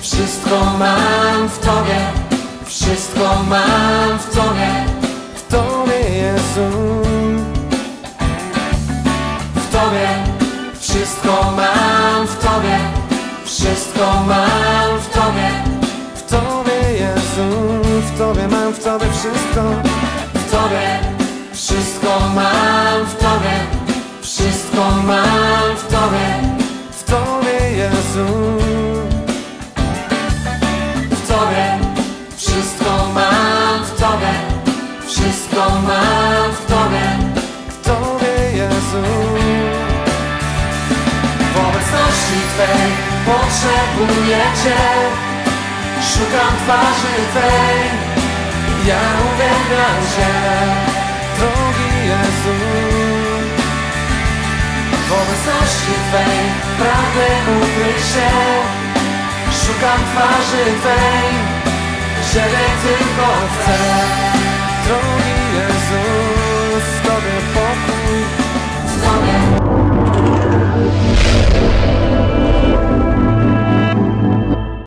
Wszystko mam w Tobie, wszystko mam w Tobie, w Tobie Jezu. W Tobie, wszystko mam w Tobie, wszystko mam w Tobie, w Tobie Jezu. W Tobie mam w Tobie wszystko, w Tobie, wszystko mam w Tobie, wszystko mam wszystko mam w Tobie, w Tobie Jezu. W obecności Twej potrzebuję Cię, szukam twarzy Twej, ja uwielbiam Cię, drogi Jezu. W obecności Twej pragnę ukryć się, szukam twarzy Twej, Ciebie tylko